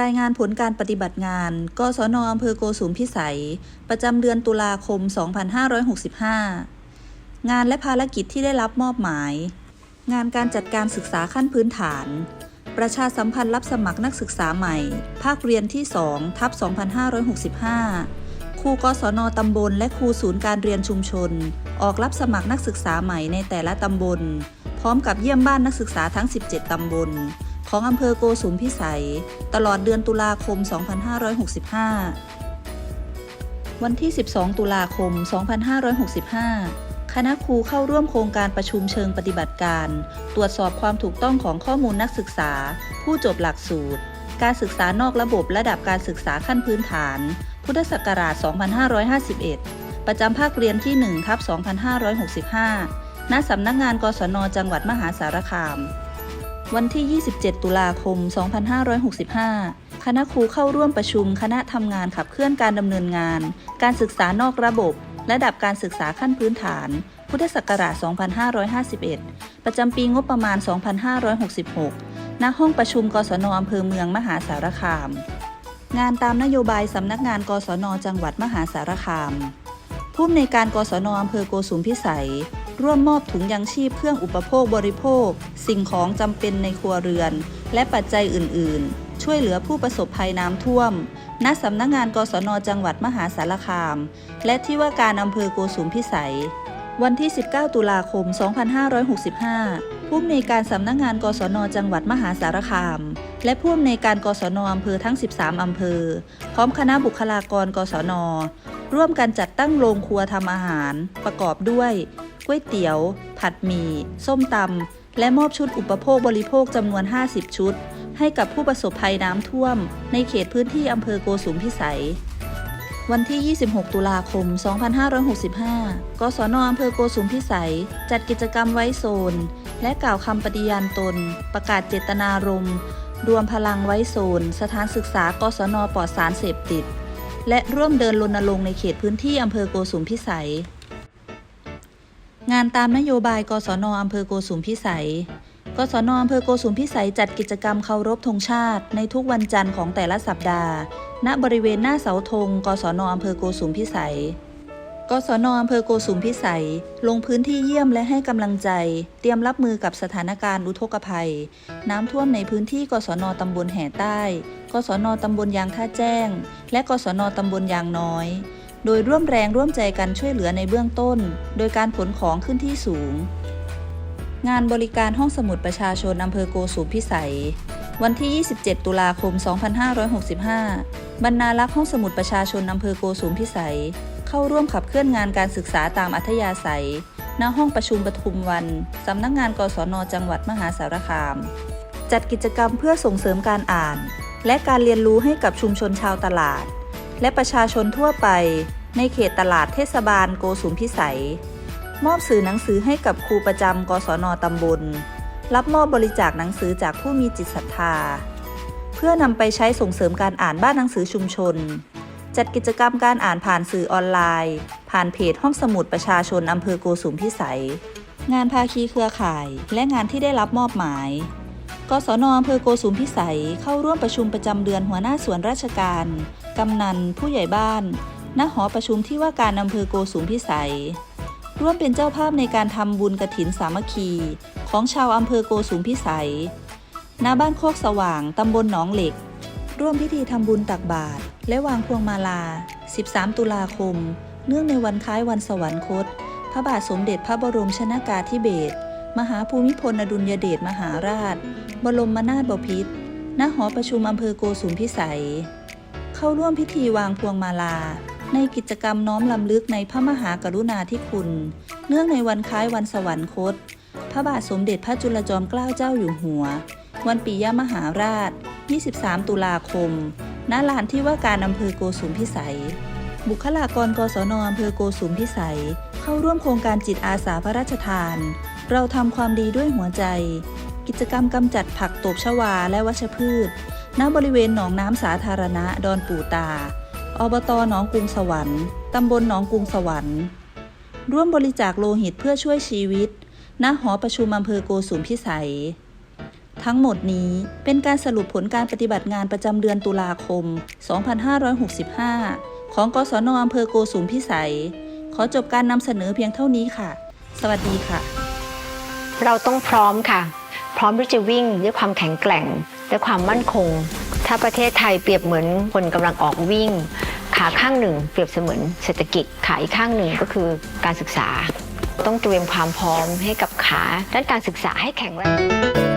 รายงานผลการปฏิบัติงาน กศนอำเภอโกสุมพิสัย ประจำเดือนตุลาคม 2565 งานและภารกิจที่ได้รับมอบหมาย งานการจัดการศึกษาขั้นพื้นฐาน ประชาสัมพันธ์รับสมัครนักศึกษาใหม่ ภาคเรียนที่ 2 ทับ 2565 ครูกศนตำบล และครูศูนย์การเรียนชุมชน ออกรับสมัครนักศึกษาใหม่ในแต่ละตำบล พร้อมกับเยี่ยมบ้านนักศึกษาทั้ง 17 ตำบล ของอำเภอโกสุมพิสัย ตลอดเดือนตุลาคม 2565 วันที่ 12 ตุลาคม 2565 คณะครูเข้าร่วมโครงการประชุมเชิงปฏิบัติการ ตรวจสอบความถูกต้องของข้อมูลนักศึกษา ผู้จบหลักสูตร การศึกษานอกระบบระดับการศึกษาขั้นพื้นฐาน พุทธศักราช 2551 ประจำภาคเรียนที่1ทับ2565ณสำนักงานกศน จังหวัดมหาสารคาม วันที่ 27 ตุลาคม 2565 คณะครูเข้าร่วมประชุมคณะทำงานขับเคลื่อนการดำเนินงาน การศึกษานอกระบบ ระดับการศึกษาขั้นพื้นฐาน พุทธศักราช 2551 ประจำปีงบประมาณ 2566 ณ ห้องประชุมกศนอำเภอเมืองมหาสารคาม งานตามนโยบายสำนักงานกศนจังหวัดมหาสารคาม ผู้อำนวยการกศนอำเภอโกสุมพิสัย ร่วมมอบถุงยังชีพเครื่องอุปโภคบริโภค สิ่งของจำเป็นในครัวเรือน และปัจจัยอื่น ๆ ช่วยเหลือผู้ประสบภัยน้ำท่วม ณ สำนักงานกศนจังหวัดมหาสารคาม และที่ว่าการอำเภอโกสุมพิสัย วันที่ 19 ตุลาคม 2565 ผู้อำนวยการสำนักงานกศนจังหวัดมหาสารคาม และผู้อำนวยการกศนอำเภอทั้ง 13 อำเภอ พร้อมคณะบุคลากรกศนร่วมกันจัดตั้งโรงครัวทำอาหาร ประกอบด้วย ก๋วยเตี๋ยว ผัดหมี่ ส้มตำ และมอบชุดอุปโภคบริโภคจำนวน 50 ชุด ให้กับผู้ประสบภัยน้ำท่วม ในเขตพื้นที่อำเภอโกสุมพิสัย วันที่ 26 ตุลาคม 2565 กศนอำเภอโกสุมพิสัย จัดกิจกรรมไว้โซน และกล่าวคำปฏิญาณตน ประกาศเจตนารมณ์รวมพลังไว้โซน สถานศึกษากศนปลอดสารเสพติด และร่วมเดินรณรงค์ในเขตพื้นที่อำเภอโกสุมพิสัย งานตามนโยบายกศนอำเภอโกสุมพิสัย กศนอำเภอโกสุมพิสัยจัดกิจกรรมเคารพธงชาติ ในทุกวันจันทร์ของแต่ละสัปดาห์ ณ บริเวณหน้าเสาธง กศนอำเภอโกสุมพิสัย กศนอำเภอโกสุมพิสัย ลงพื้นที่เยี่ยมและให้กำลังใจ เตรียมรับมือกับสถานการณ์อุทกภัย น้ำท่วมในพื้นที่กศนตำบลแห่ใต้ กศนตำบลยางท่าแจ้ง และกศนตำบลยางน้อย โดยร่วมแรงร่วมใจกันช่วยเหลือในเบื้องต้น โดยการขนของขึ้นที่สูง งานบริการห้องสมุดประชาชนอำเภอโกสุมพิสัย วันที่ 27 ตุลาคม 2565 บรรณารักษ์ห้องสมุดประชาชนอำเภอโกสุมพิสัย เข้าร่วมขับเคลื่อนงานการศึกษาตามอัธยาศัย ณ ห้องประชุมปทุมวัน สำนักงานกศนจังหวัดมหาสารคาม จัดกิจกรรมเพื่อส่งเสริมการอ่าน และการเรียนรู้ให้กับชุมชนชาวตลาด และประชาชนทั่วไป ในเขตตลาดเทศบาลโกสุมพิสัย มอบสื่อหนังสือให้กับครูประจำกศนตำบล รับมอบบริจาคหนังสือจากผู้มีจิตศรัทธา เพื่อนำไปใช้ส่งเสริมการอ่านบ้านหนังสือชุมชน จัดกิจกรรมการอ่านผ่านสื่อออนไลน์ ผ่านเพจห้องสมุดประชาชนอำเภอโกสุมพิสัย งานภาคีเครือข่าย และงานที่ได้รับมอบหมายกศนอำเภอโกสุมพิสัยเข้าร่วมประชุมประจำเดือนหัวหน้าส่วนราชการ กำนัน ผู้ใหญ่บ้าน ณ หอประชุมที่ว่าการอำเภอโกสุมพิสัย ร่วมเป็นเจ้าภาพในการทำบุญกระถินสามัคคี ของชาวอำเภอโกสุมพิสัย ณ บ้านโคกสว่าง ตำบลหนองเหล็ก ร่วมพิธีทำบุญตักบาตร และวางพวงมาลา 13 ตุลาคม เนื่องในวันคล้ายวันสวรรคต พระบาทสมเด็จพระบรมชนากาธิเบศร มหาภูมิพลอดุลยเดชมหาราช บรมนาถบพิตรณหอประชุมอำเภอโกสุมพิสัย เข้าร่วมพิธีวางพวงมาลา ในกิจกรรมน้อมลำลึกในพระมหากรุณาธิคุณ เนื่องในวันคล้ายวันสวรรคต พระบาทสมเด็จพระจุลจอมเกล้าเจ้าอยู่หัว วันปิยมหาราช 23 ตุลาคม ณ ลานที่ว่าการอำเภอโกสุมพิสัย บุคลากรกศนอำเภอโกสุมพิสัย เข้าร่วมโครงการจิตอาสาพระราชทาน เราทำความดีด้วยหัวใจ กิจกรรมกำจัดผักตบชวาและวัชพืช ณบริเวณหนองน้ำสาธารณะดอนปู่ตา อบตหนองกรุงสวรรค์ตำบลหนองกรุงสวรรค์ ร่วมบริจาคโลหิตเพื่อช่วยชีวิต ณ หอประชุมอำเภอโกสุมพิสัย ทั้งหมดนี้เป็นการสรุปผลการปฏิบัติงานประจำเดือนตุลาคม 2565 ของกศนอำเภอโกสุมพิสัย ขอจบการนำเสนอเพียงเท่านี้ค่ะ สวัสดีค่ะ เราต้องพร้อมค่ะ พร้อมที่จะวิ่งด้วยความแข็งแกร่ง และความมั่นคง ถ้าประเทศไทยเปรียบเหมือนคนกำลังออกวิ่ง ขาข้างหนึ่ง เปรียบเสมือนเศรษฐกิจขาอีกข้างหนึ่งก็คือการศึกษา ต้องเตรียมความพร้อมให้กับขาด้านการศึกษาให้แข็งแรง